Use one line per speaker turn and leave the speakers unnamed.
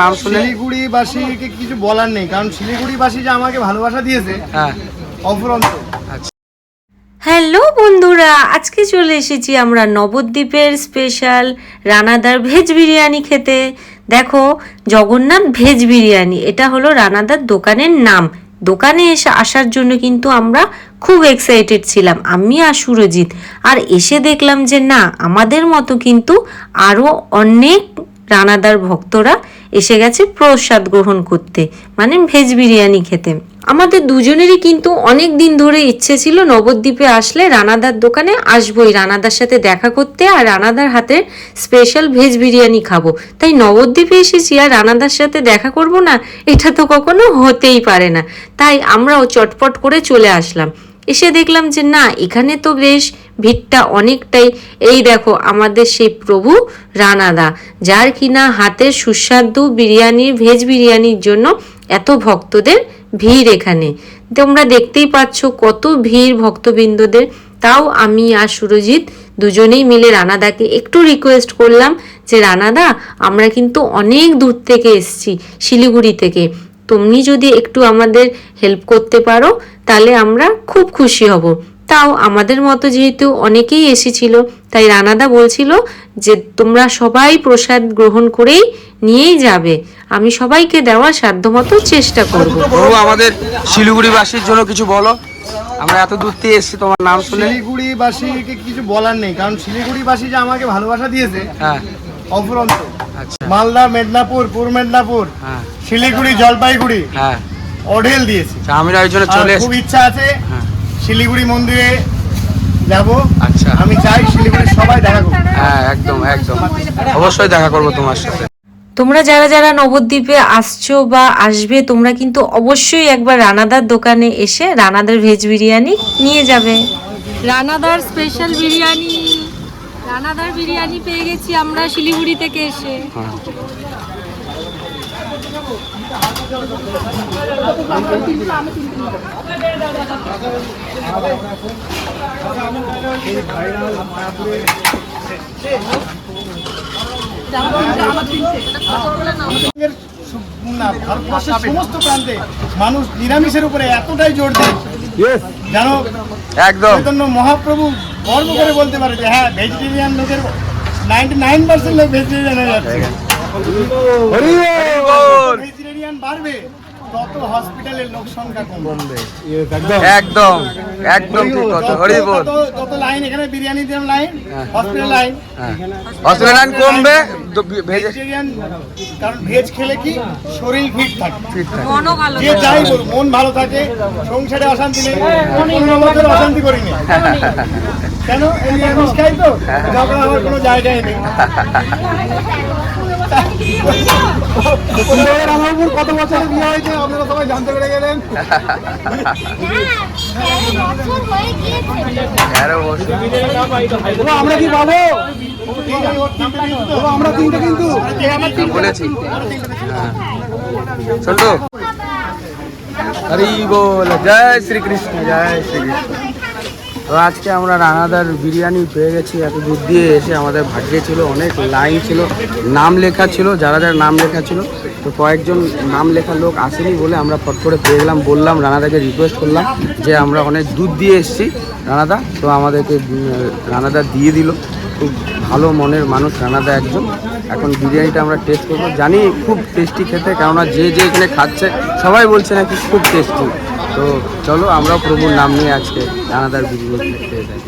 নাম শুনে
শিলিগুড়ি কিছু বলার নেই কারণ শিলিগুড়ি বাসী যে আমাকে ভালোবাসা দিয়েছে
হ্যাঁ।
অফুরন্ত।
আচ্ছা
হ্যালো বন্ধুরা আজকে চলে এসেছি আমরা নবদ্বীপের স্পেশাল রানাদার ভেজ বিরিয়ানি খেতে। দেখো জগন্নাথ ভেজ বিরিয়ানি এটা হলো রানাদার দোকানের নাম। দোকানে এসে আসার জন্য কিন্তু আমরা খুব এক্সাইটেড ছিলাম আমি আর সুরজিৎ। আর এসে দেখলাম যে না আমাদের মতো কিন্তু আরও অনেক রানাদার ভক্তরা এসে গেছে প্রসাদ গ্রহণ করতে। মানে ভেজ বিরিয়ানি খেতে। আমাদের দুজনেরই কিন্তু অনেক দিন ধরে ইচ্ছে ছিল নবদ্বীপে আসলে রানাদার দোকানে আসবোই, রানাদার সাথে দেখা করতে আর রানাদার হাতের স্পেশাল ভেজ বিরিয়ানি খাব। তাই নবদ্বীপে এসেছি আর রানাদার সাথে দেখা করব না, এটা তো কখনো হতেই পারে না। তাই আমরাও চটপট করে চলে আসলাম। এসে দেখলাম যে না, এখানে তো বেশ ভিড়টা অনেকটাই। এই দেখো, আমাদের সেই প্রভু রানাদা, যার কিনা হাতের সুস্বাদু বিরিয়ানির ভেজ বিরিয়ানির জন্য এত ভক্তদের ভিড় এখানে। তোমরা দেখতেই পাচ্ছ কত ভিড় ভক্তবৃন্দদের। তাও আমি আর সুরজিৎ দুজনেই মিলে রানাদাকে একটু রিকোয়েস্ট করলাম যে, রানাদা, আমরা কিন্তু অনেক দূর থেকে এসছি, শিলিগুড়ি থেকে। তুমি যদি একটু আমাদের হেল্প করতে পারো তাহলে আমরা খুব খুশি হব। তাও আমাদের মতো যেহেতু অনেকেই এসেছিল তাই রানাদা বলছিল যে তোমরা সবাই প্রসাদ গ্রহণ করেই নিয়েই যাবে। আমি সবাইকে দেওয়ার সাধ্যমতো চেষ্টা করব।
আমাদের শিলিগুড়িবাসীর জন্য কিছু বলো। আমরা এত দূর থেকে এসেছি তোমার নাম শুনে।
শিলিগুড়ি বাসীকে কিছু বলার নেই কারণ শিলিগুড়ি বাসী যে আমাকে ভালোবাসা দিয়েছে
হ্যাঁ।
অফুরন্ত। মালদা মেদিনীপুর পূর্ব মেদিনীপুর
হ্যাঁ।
শিলিগুড়ি জলপাইগুড়ি
হ্যাঁ।
অঢেল দিয়েছে।
আচ্ছা, আমরা ওই জন্য চলে
খুব ইচ্ছা আছে
হ্যাঁ।
শিলিগুড়ি মন্দিরে যাব।
আচ্ছা।
আমি চাই শিলিগুড়ির সবাই দেখা করুক।
হ্যাঁ একদম একদম। অবশ্যই দেখা করব তোমার সাথে।
তোমরা যারা যারা নবদ্বীপে আসছো বা আসবে তোমরা কিন্তু অবশ্যই একবার রানাদার দোকানে এসে রানাদার ভেজ বিরিয়ানি নিয়ে যাবে। রানাদার স্পেশাল বিরিয়ানি। রানাদার বিরিয়ানি পেয়ে গেছি আমরা শিলিগুড়ি থেকে এসে।
সমস্ত প্রান্তে মানুষ নিরামিষের উপরে এতটাই জোর দেয় যেন
একদম।
চৈতন্য মহাপ্রভু গর্ব করে বলতে পারে যে হ্যাঁ ভেজিটেরিয়ান লোকের নাইনটি নাইন পার্সেন্ট লোক ভেজিটেরিয়ান হয়ে যাচ্ছে। ভেজিটেরিয়ান বাড়বে তত হসপিটালের লোক সংখ্যা কমবে।
একদম। একদম ঠিক কথা হরি বল
তত- লাইন এখানে বিরিয়ানি দেওয়ার লাইন
হ্যাঁ।
হসপিটাল লাইন
হ্যাঁ। অস্ট্রেলিয়ান কমবে তো
ভেজিটেরিয়ান কারণ ভেজ খেলে কি শরীর ফিট থাকে।
ঠিক থাকে।
মনও ভালো
যে যাই বলুক মন ভালো থাকে সংসারে অশান্তি নেই পনেরো বছর অশান্তি করিনি। কেন? এই নিরামিষ খাই তো ঝগড়া হওয়ার কোনো জায়গায় নেই। আমার উপর কত বছরের বিয়ে হয়েছে আপনারা সবাই জানতে পেরে গেলেন। আমরা কি পাবো? আমরা তিনটে কিন্তু।
বলেছি। হ্যাঁ। হরি বল। জয় শ্রীকৃষ্ণ জয় শ্রীকৃষ্ণ। তো আজকে আমরা রানাদার বিরিয়ানি পেয়ে গেছি। এত দূর দিয়ে এসে আমাদের ভাগ্যে ছিল, অনেক লাইন ছিল, নাম লেখা ছিল, যারা যারা নাম লেখা ছিল। তো কয়েকজন নাম লেখা লোক আসেনি বলে আমরা ফট করে পেয়ে গেলাম, বললাম, রানাদাকে রিকোয়েস্ট করলাম যে আমরা অনেক দূর দিয়ে এসেছি। রানাদা, তো আমাদেরকে রানাদা দিয়ে দিল। খুব ভালো মনের মানুষ রানাদা একজন। এখন বিরিয়ানিটা আমরা টেস্ট করব। জানি খুব টেস্টি খেতে, কেননা যে যে এখানে খাচ্ছে, সবাই বলছে নাকি খুব টেস্টি তো চলো, আমরাও প্রভুর নাম নিয়ে আজকে রানাদার বীজগুলো খেতে যাই